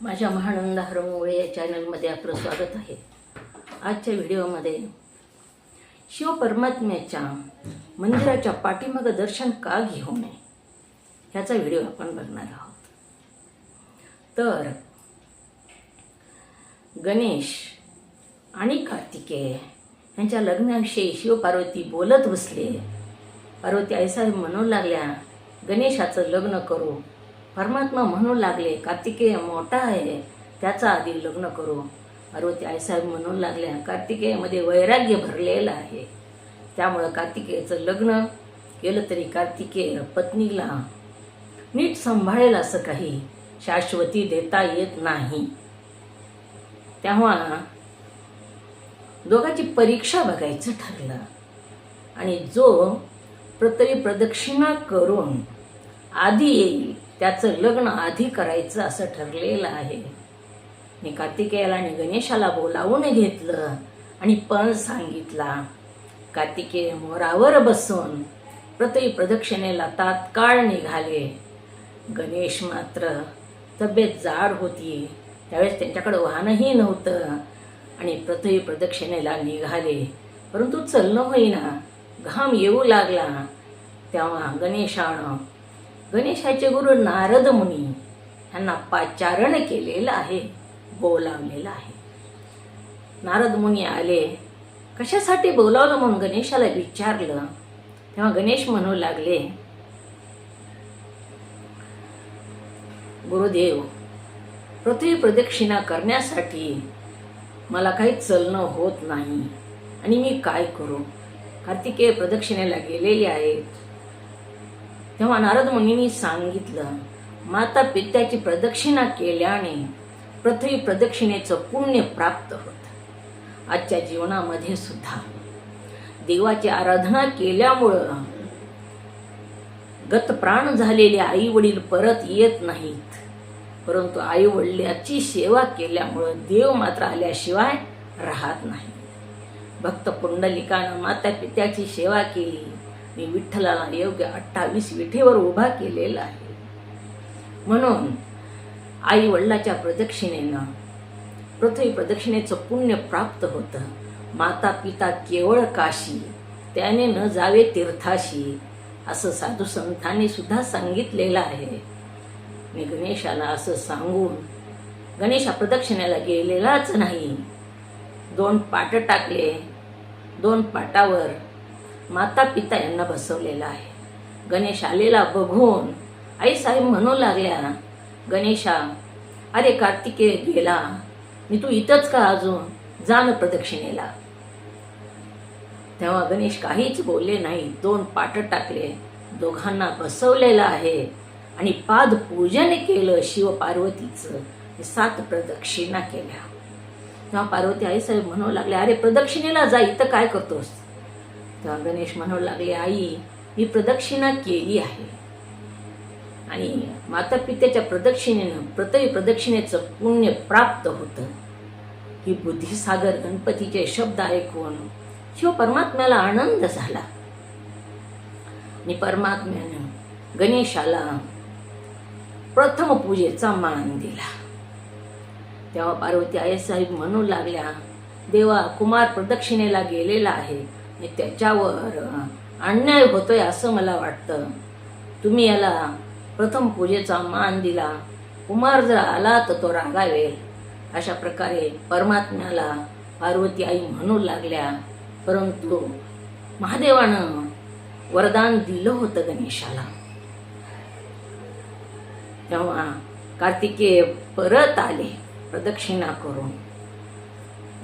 माझ्या महानंद हरमुळे या चॅनलमध्ये आपलं स्वागत आहे. आजच्या व्हिडिओमध्ये शिव परमात्म्याच्या मंदिराच्या पाठीमागं दर्शन का घेऊ नये ह्याचा व्हिडिओ आपण बघणार आहोत. तर गणेश आणि कार्तिकेय यांच्या लग्नाविषयी शिवपार्वती बोलत बसले. पार्वती ऐसा म्हणू लागल्या गणेशाचं लग्न करू. परमात्मा म्हणू लागले कार्तिकेय मोठा आहे त्याचा आधी लग्न करू. पार्वती आईसाहेब म्हणू लागल्या कार्तिकेयमध्ये वैराग्य भरलेलं आहे. त्यामुळं कार्तिकेयचं लग्न केलं तरी कार्तिकेय पत्नीला नीट सांभाळेल असं काही शाश्वती देता येत नाही. तेव्हा दोघांची परीक्षा बघायचं ठरलं. आणि जो प्रतरी प्रदक्षिणा करून आधी येईल त्याचं लग्न आधी करायचं असं ठरलेलं आहे. मी कार्तिकेयाला आणि गणेशाला बोलावून घेतलं आणि पण सांगितला कार्तिकेय मोरावर बसून प्रति प्रदक्षिणेला तात्काळ निघाले. गणेश मात्र तब्येत जाड होती. त्यावेळेस त्यांच्याकडं वाहनही नव्हतं आणि प्रतई प्रदक्षिणेला निघाले. परंतु चलणं होईना घाम येऊ लागला. तेव्हा गणेशानं गणेशाचे गुरु नारद मुनी यांना पाचारण केलेलं आहे बोलावलेलं आहे. नारद मुनी आले कशासाठी बोलावलं? म्हणून गणेशाला विचारलं. तेव्हा गणेश म्हणू लागले गुरुदेव पृथ्वी प्रदक्षिणा करण्यासाठी मला काही चलणं होत नाही आणि मी काय करू? कार्तिकेय प्रदक्षिणेला गेलेले आहेत. तेव्हा नारद मुनींनी सांगितलं माता पित्याची प्रदक्षिणा केल्याने पृथ्वी प्रदक्षिणेचं पुण्य प्राप्त होत. आजच्या जीवनामध्ये सुद्धा देवाची आराधना केल्यामुळं गतप्राण झालेले आई वडील परत येत नाहीत. परंतु आई वडिलाची सेवा केल्यामुळं देव मात्र आल्याशिवाय राहत नाही. भक्त पुंडलिकानं माता पित्याची सेवा केली. मी विठ्ठलाला योग्य अठ्ठावीस विठेवर उभा केलेला आहे. म्हणून आई वडिलाच्या प्रदक्षिणेनं पृथ्वी प्रदक्षिणेचं पुण्य प्राप्त होतं. माता पिता केवळ काशी त्याने न जावे तीर्थाशी असं साधू संतांनी सुद्धा सांगितलेलं आहे. मी गणेशाला असं सांगून गणेशा प्रदक्षिणेला गेलेलाच नाही. दोन पाट टाकले. दोन पाटावर माता पिता यांना बसवलेला आहे. गणेश आलेला बघून आई साहेब म्हणू लागल्या गणेशा अरे कार्तिकेय गेला मी तू इथंच का अजून? जाण प्रदक्षिणेला. तेव्हा गणेश काहीच बोलले नाही. दोन पाट टाकले. दोघांना बसवलेलं आहे आणि पाद पूजन केलं शिव पार्वतीचं सात प्रदक्षिणा केल्या. तेव्हा पार्वती आईसाहेब म्हणू लागले अरे प्रदक्षिणेला जा इथं काय करतोस? तेव्हा गणेश म्हणू लागले आई ही प्रदक्षिणा केली आहे. आणि माता पित्याच्या प्रदक्षिणेनं प्रतय प्रदक्षिणेचं पुण्य प्राप्त होतं. ही बुद्धिसागर गणपतीचे शब्द ऐकून शिव परमात्म्याला आनंद झाला. आणि परमात्म्यानं गणेशाला प्रथम पूजेचा मान दिला. तेव्हा पार्वती आईसाहेब म्हणू लागल्या देवा कुमार प्रदक्षिणेला गेलेला आहे. हे त्याच्यावर अन्याय होतोय असं मला वाटतं. तुम्ही याला प्रथम पूजेचा मान दिला. कुमार जर आला तर तो रागावेल. अशा प्रकारे परमात्म्याला पार्वती आई म्हणू लागल्या. परंतु महादेवानं वरदान दिलं होतं गणेशाला. तेव्हा कार्तिकेय परत आले प्रदक्षिणा करून.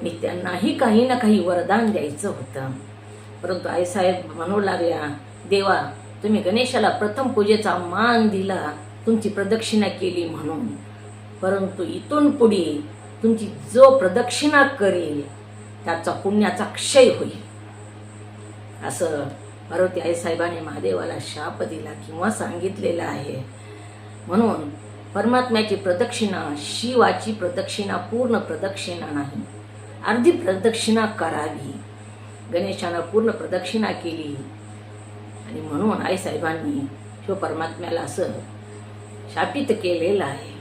मी त्यांनाही काही ना काही वरदान द्यायचं होतं. परंतु आईसाहेब म्हणू लागल्या देवा तुम्ही गणेशाला प्रथम पूजेचा मान दिला तुमची प्रदक्षिणा केली म्हणून. परंतु इथून पुढे तुमची जो प्रदक्षिणा करेल त्याचा पुण्याचा क्षय होईल. असं पार्वती आईसाहेबाने महादेवाला शाप दिला किंवा सांगितलेलं आहे. म्हणून परमात्म्याची प्रदक्षिणा शिवाची प्रदक्षिणा पूर्ण प्रदक्षिणा नाही. अर्धी प्रदक्षिणा करावी. गणेशानं पूर्ण प्रदक्षिणा केली. आणि म्हणून आईसाहेबांनी शिव परमात्म्याला असं शापित केलेलं आहे.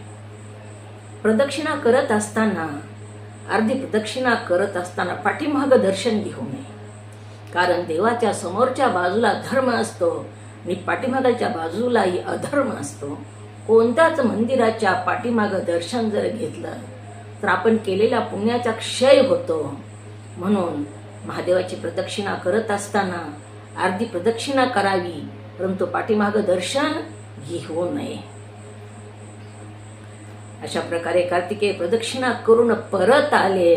प्रदक्षिणा करत असताना अर्धी प्रदक्षिणा करत असताना पाठीमागं दर्शन घेऊ नये. कारण देवाच्या समोरच्या बाजूला धर्म असतो आणि पाठीमागाच्या बाजूलाही अधर्म असतो. कोणत्याच मंदिराच्या पाठीमागं दर्शन जर घेतलं तर आपण केलेल्या पुण्याचा क्षय होतो. म्हणून महादेवाची प्रदक्षिणा करत असताना अर्धी प्रदक्षिणा करावी परंतु पाठीमागं दर्शन घेऊ नये. अशा प्रकारे कार्तिकेय प्रदक्षिणा करून परत आले.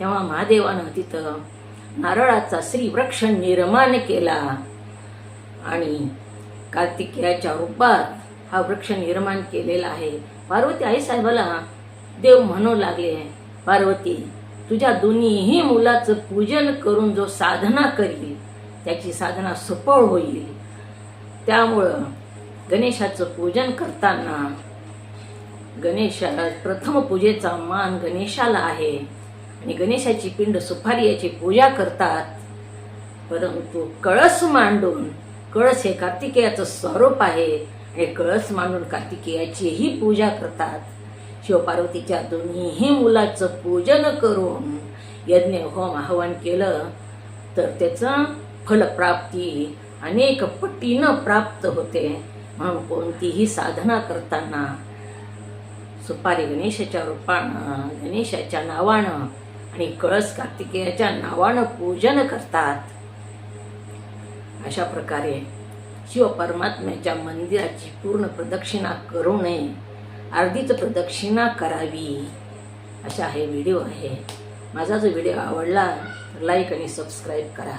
तेव्हा महादेवानं तिथं नारळाचा श्री वृक्ष निर्माण केला आणि कार्तिकेयाच्या रूपात हा वृक्ष निर्माण केलेला आहे. पार्वती आई साहेबाला देव म्हणू लागले पार्वती तुझ्या दोन्हीही मुलाचं पूजन करून जो साधना करील त्याची साधना सफळ होईल. त्यामुळं गणेशाचं पूजन करताना गणेशा प्रथम पूजेचा मान गणेशाला आहे. आणि गणेशाची पिंड सुपारी याची पूजा करतात. परंतु कळस मांडून कळस हे कार्तिकेयाचं स्वरूप आहे. हे कळस मांडून कार्तिकेयाचीही पूजा करतात. शिवपार्वतीच्या दोन्हीही मुलाचं पूजन करून यज्ञ होम आवाहन केलं तर त्याचं फलप्राप्ती अनेक पटीनं प्राप्त होते. म्हणून कोणतीही साधना करताना सुपारी गणेशाच्या रूपानं गणेशाच्या नावानं आणि कळस कार्तिकेयाच्या नावानं पूजन करतात. अशा प्रकारे शिव परमात्म्याच्या मंदिराची पूर्ण प्रदक्षिणा करू नये. अर्धीच प्रदक्षिणा करावी. असा हे व्हिडिओ आहे. माझा जो व्हिडिओ आवडला तर लाईक आणि सबस्क्राईब करा.